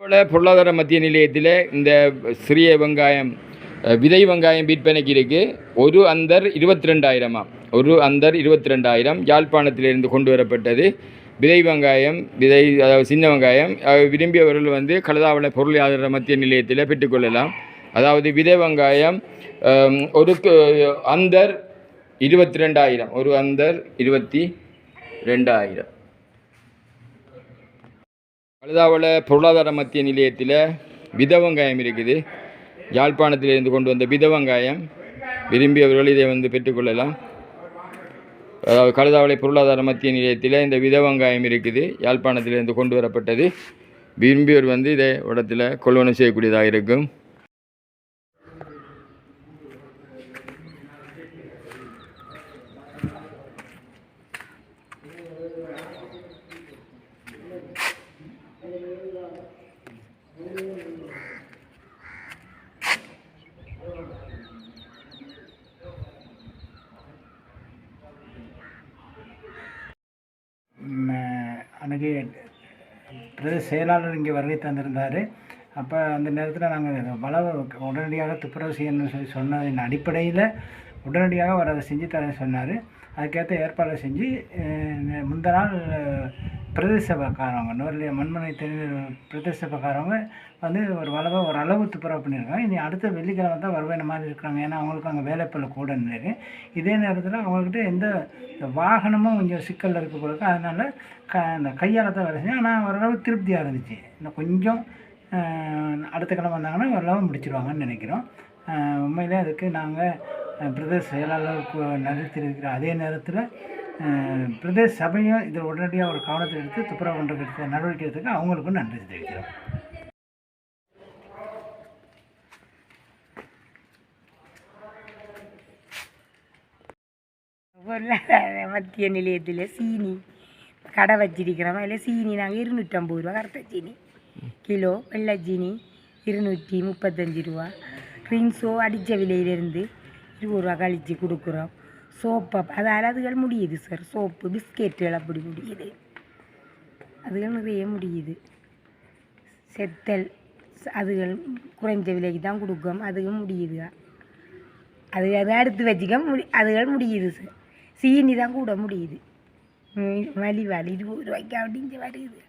பொருளாதார மத்திய நிலையத்தில் இந்த சிறிய வெங்காயம் விதை வெங்காயம் விற்பனைக்கு இருக்குது ஒரு அந்தர் இருபத்தி ரெண்டாயிரமா ஒரு அந்தர் இருபத்தி ரெண்டாயிரம் யாழ்ப்பாணத்திலிருந்து கொண்டு வரப்பட்டது. விதை வெங்காயம் விதை அதாவது சின்ன வெங்காயம் விரும்பியவர்கள் வந்து கலதாவள பொருளாதார மத்திய நிலையத்தில் பெற்றுக்கொள்ளலாம் அதாவது விதை வெங்காயம் ஒரு அந்தர் இருபத்தி ரெண்டாயிரம் ஒரு அந்தர் இருபத்தி ரெண்டாயிரம் பழுதாவள பொருளாதார மத்திய நிலையத்தில் வித வெங்காயம் இருக்குது யாழ்ப்பாணத்திலிருந்து கொண்டு வந்த விதவங்காயம் விரும்பியவர்கள் இதை வந்து பெற்றுக்கொள்ளலாம் அதாவது கழுதாவளை பொருளாதார மத்திய நிலையத்தில் இந்த விதவங்காயம் இருக்குது. யாழ்ப்பாணத்திலிருந்து கொண்டு வரப்பட்டது. விரும்பியவர் வந்து இதை இடத்துல கொள்வனம் செய்யக்கூடியதாக இருக்கும். அன்றைக்கி பிரதேச செயலாளர் இங்கே வருகை தந்திருந்தார். அப்போ அந்த நேரத்தில் நாங்கள் வளவு உடனடியாக துப்புரவு செய்யணும்னு சொல்லி சொன்னதின் அடிப்படையில் உடனடியாக அவர் அதை செஞ்சு தரேன்னு சொன்னார். அதுக்கேற்ற ஏற்பாடு செஞ்சு முந்த நாள் பிரதேச சபைக்காரவங்க மண்மனை தெரிஞ்ச பிரதேசபக்காரவங்க வந்து ஒரு வளவை ஒரு அளவு துப்புரவு பண்ணியிருக்காங்க. இனி அடுத்த வெள்ளிக்கிழமை தான் வருவேன மாதிரி இருக்கிறாங்க. ஏன்னா அவங்களுக்கு அங்கே வேலைப்பள்ள கூட இருக்கு. இதே நேரத்தில் அவங்கக்கிட்ட எந்த வாகனமும் கொஞ்சம் சிக்கலில் இருக்கக்கூடாது. அதனால் க அந்த கையால் தான் வேலை செஞ்சேன். ஆனால் ஓரளவு திருப்தியாக இருந்துச்சு. இன்னும் கொஞ்சம் அடுத்த கிழமை வந்தாங்கன்னா ஓரளவு முடிச்சிருவாங்கன்னு நினைக்கிறோம். உண்மையிலே அதுக்கு நாங்கள் பிரதேச செயலாளருக்கு நன்றி தெரிவிக்கிறோம் அதே நேரத்தில் பிரதேச சபையும் இதில் உடனடியாக ஒரு கவனத்தை எடுத்து துப்புரவு பண்ணுறதுக்கு நடவடிக்கை எடுத்துக்க அவங்களுக்கும் நன்றி தெரிவிக்கிறோம். பொருளாதார மத்திய நிலையத்தில் சீனி கடை வச்சிருக்கிறோம்? அதில் சீனி நாங்கள் இருநூற்றம்பது ரூபா கருத்த சீனி. கிலோ வெள்ளை சீனி இருநூற்றி முப்பத்தஞ்சு ரூபா. ரின்ஸோ அடித்த விலையிலேருந்து இருபது ரூபா கழித்து கொடுக்குறோம். சோப்பு அதால் அதுகள் முடியுது சார் சோப்பு பிஸ்கெட்டுகள் அப்படி முடியுது. அதுகள் நிறைய முடியுது. செத்தல் அதுகள் குறைஞ்ச விலைக்கு தான் கொடுக்கும். அதுகள் முடியுது. அது அதை எடுத்து வச்சுக்க முடி அதுகள் முடியுது சார் சீனி தான் கூட முடியுது. ம், மலிவாள் இருபது ரூபாய்க்கு அப்படி இங்கே வருது.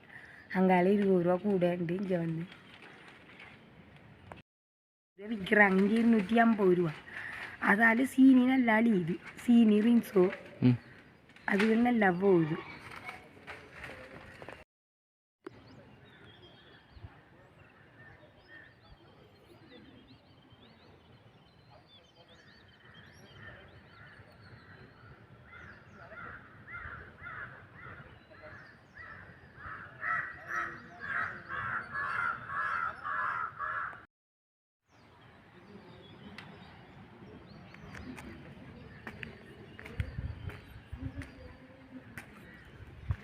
அங்கால இருபது ரூபா கூடன்ட்டு இங்கே வந்து. விற்கிறாங்க இங்கே இருநூற்றி ஐம்பது ரூபா. அதால் சீனி நல்லா அழியுது சீனி ரின்ஸோ ம்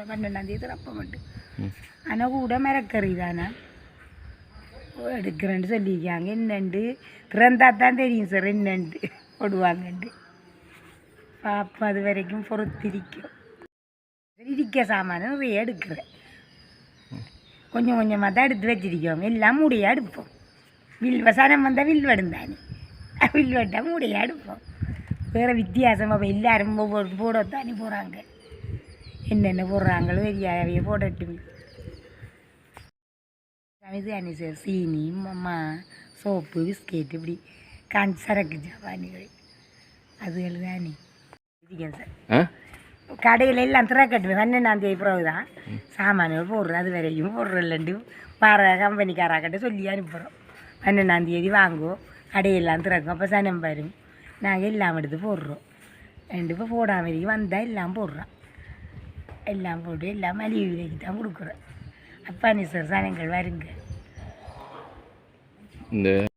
இன்னும் பன்னெண்டாம் தேதி திறப்பமட்டு ஆனால் கூட மரக்கறி தானே எடுக்கிறேன்னு சொல்லியிருக்காங்க என்னண்டு திறந்தா தான் தெரியும் சார் என்னண்டு போடுவாங்கண்டு பாப்பா அது வரைக்கும் பொறுத்திரிக்கும் இருக்க சாமான நிறைய எடுக்கிறேன் கொஞ்சம் கொஞ்சமாக தான் எடுத்து வச்சிருக்கோம் எல்லாம் மூடையாக எடுப்போம் வில் வசானம் வந்தால் வில் வடுந்தானே வில் வட்டால் மூடையாக எடுப்போம் வேறு வித்தியாசமாக எல்லாரும் ஒவ்வொரு போடத்தானே போகிறாங்க என்னென்ன போடுறாங்களோ தெரியாதவையே போடட்டும். இதுதானே சார் சீனி மம்மா சோப்பு பிஸ்கெட் இப்படி. காஞ்சி சரக்கு ஜாபானிகள் அதுகள் தானே சார் கடையில் எல்லாம் திறக்கட்டு பன்னெண்டாம் தேதி பிறகு தான். சாமான்கள் போடுறோம் அது வரைக்கும் போடுறல்லண்டு பார கம்பெனிக்காராக்கிட்ட சொல்லி அனுப்புகிறோம் பன்னெண்டாம் தேதி வாங்குவோம். கடையெல்லாம் திறக்கும் அப்போ சனம் வரும். நாங்கள் எல்லாம் எடுத்து போடுறோம். ரெண்டு இப்போ போடாமல் வந்தால் எல்லாம் போடுறோம். எல்லாம் போட்டு எல்லாம் மலிவு விலைக்கு தான் கொடுக்குறோம். அப்பானீஸ்வர் சாணங்கள் வருங்க. இந்த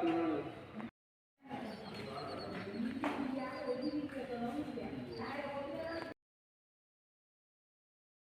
Pandora.